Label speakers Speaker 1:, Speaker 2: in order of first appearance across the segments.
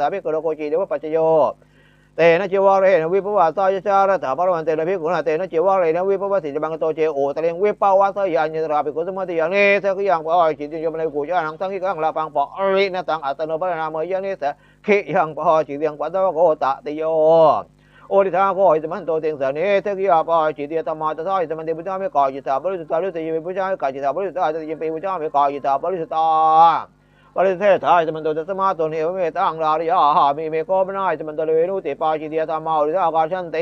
Speaker 1: สาภิกโลโกจีเดวะปัจจโยเตนะจิวะเรนวิปวาสายชาระถาปรวันเตนะภิกขุนะเตนะจิวะเรนวิปวาสิจบังโตเจโอตะเลงวิปาวาสสยานิราภิกขุสมติยังเนสกยังปะจิตยมในกูจานังสังขิกังลาปังปะอรินะตังอัตโนปะนามยังเนสขิยังปะจิตยังปัตตะโกตะติโยโอริทาโกอิสมันโตเตงสเนเทกิยาปะจิติยตมาตะทาอิสมันเดบุจาเมกาจิตาบริสุทธาลุตยิเมบุจาเมกาจิตาบริสุทธาจะยิเมบุจาเมกาจิตาบริสุทธา ปริเทศทายสมันตจะสมาตัวนี้เมตังลาริยาหามีเมโกบนายสมันโตเลเวนุติปาจิเดียตามาอุริสากาชันเต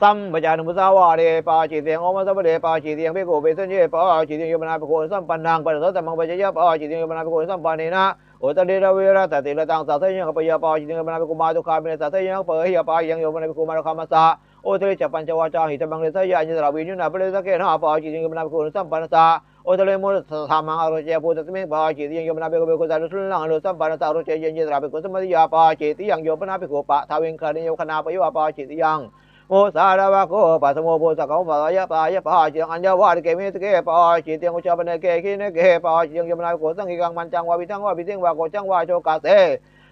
Speaker 1: สัมปจานุมุสาวาเรปาจิเตียงโอมาสัพเดปาจิเตียงเบโกเบสัญเยปาจิเตียงโยมนาเปโกสัมปันนังปัสสะมังปัจจยปาจิเตียงโยมนาเปโกสัมปันเนนะโอตเดระเวระตติระตังสัตยังปยาปาจิเตียงโยมนาเปโกมาตุคาเมสัตยังเปะยาปายังโยมนาเปโกมาตุคามาสะ โอตเรจปัญจวาจาหิตบังเลสยาญิตราวิญญาณเปเลสเกนะปาจิเตียงโยมนาเปโกสัมปันสะโอทะเลมุสธรรมังอรุเจปุตตะมิปาจิติยังโยมนาเปโกเปโกสารุสุลังอรุสัมปานาตารุเจเยนเยตราเปโกสมัติยาปาจิติยังโยปนาเปโกปะทาวิงคานิโยคนาปยวปาจิติยังโมสารวะโกปัสโมโพสกองปายะปายะปาจิยังอัญญาวาเกมิสเกปาจิติยังอุชาปนเกคินเกปาจิยังโยมนาเปโกสังกิกังมันจังวาวิทังวาวิเทงวาโกจังวาโชกาเส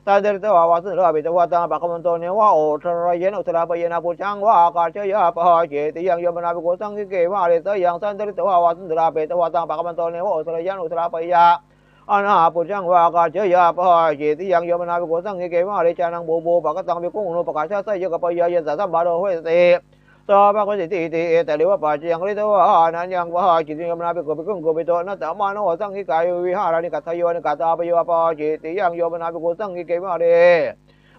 Speaker 1: ตาเดรตวาวาสุนราบิตวาตาปะกมันโตเนวะโอทรเยนอุตราปเยนาปุจังวะกาเชยาปะเจติยังยมนาภิโกสังกิเกวะเรตยัง สันเดรตวาวาสุนราเปตวาตาปะกมันโตเนวะโอทรเยนอุตราปยาอนาปุจังวะกาเชยาปะเจติยังยมากสังกิเกวะเรจานังโบโบปะกตังภิกุงโนปะกาชาไสยกะปยาเยสัสัมบาโรเวเตสาบะกสิติติเอตะลิวะปะจิยังริตวะนันยังวะจิติยมนาภิโกภิกุงโกปิโตนะตะมาโนสังกิกายวิหารานิกัตโยนิกัตตาปโยปะจิติยังโยมนาภิโกสังกิเกวะเร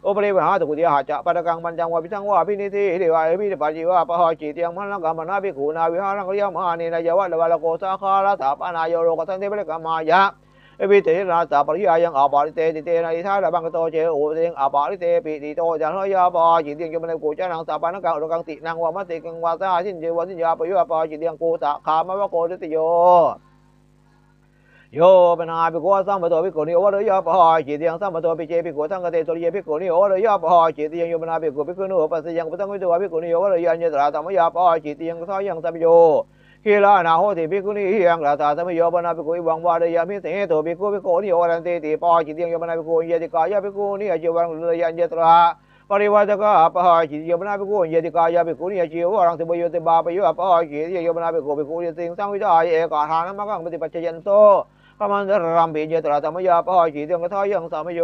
Speaker 1: โอปริวหาตุกุติหาจะปะตะกังปัญจังวะพิสังวะพินิธิเดวะเอปิปะจิวะปะหะจิติยังมันลังกามนาภิกขุนาวิหารังเรียมหานินายะวะละวะละโกสาคาระถาปนายโรกสันเทเปรกามายะ เอปิเตนะสาปริยายังอาบาริเตติเตนะอิทาระบังกโตเจโอเตงอาบาริเตปิติโตจันทยาปะจิติยังยมนะโกจานังสาปานังกังอุกังตินังวะมติกังวาสาสินเจวสินยาปะโยปะจิติยังโกสะขามะวะโกติโยโยปนาภิกขุสัมปโตภิกขุนิโอวะยะปะหะจิตยังสัมปโตภิเจภิกขุสังฆเตโสริยภิกขุนิโอวะยะปะหะจิตยังโยปนาภิกขุภิกขุนุปัสสยังปะสังวิโตภิกขุนิโอวะยัญญตราตัมยะปะหะจิตยังสายังสัมโย คิลานาโหติภิกขุนิยังราตาสัมโยปนาภิกขุวังวาเดยามิเตโตภิกขุภิกขุนิโอรันเตติปะหะจิตยังโยปนาภิกขุยติกายะภิกขุนิอจิวังยัญญตราปริวัตกะปะหะจิตยมนาภิกขุยติกายะภิกขุนิอจิวรังติบโยติบาปโยปะหะจิตยมนาภิกขุภิกขุยสิงสังวิทายเอกาทานมะกังปฏิปัจจยันโตกมันจะรำปีเจตระธรรมยาปะหอยจีเตียงกระทายังสามโย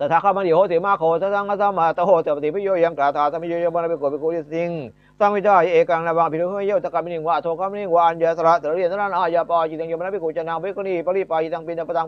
Speaker 1: ตถาคามันโยติมาโคสังฆสัมมาตโหตปติพิโยยังกาถาธรรมโยยมนะเปโกเปโกยิสิงสังวิจายเอกังนาบังพิรุหโยตะกามินิงวะโทกามินิงวะอัญญาตระเตระเรียนตระนาอายาปะจีเตียงยมนะเปโกจนนังเปโกนีปริปายิตังปินปะตัง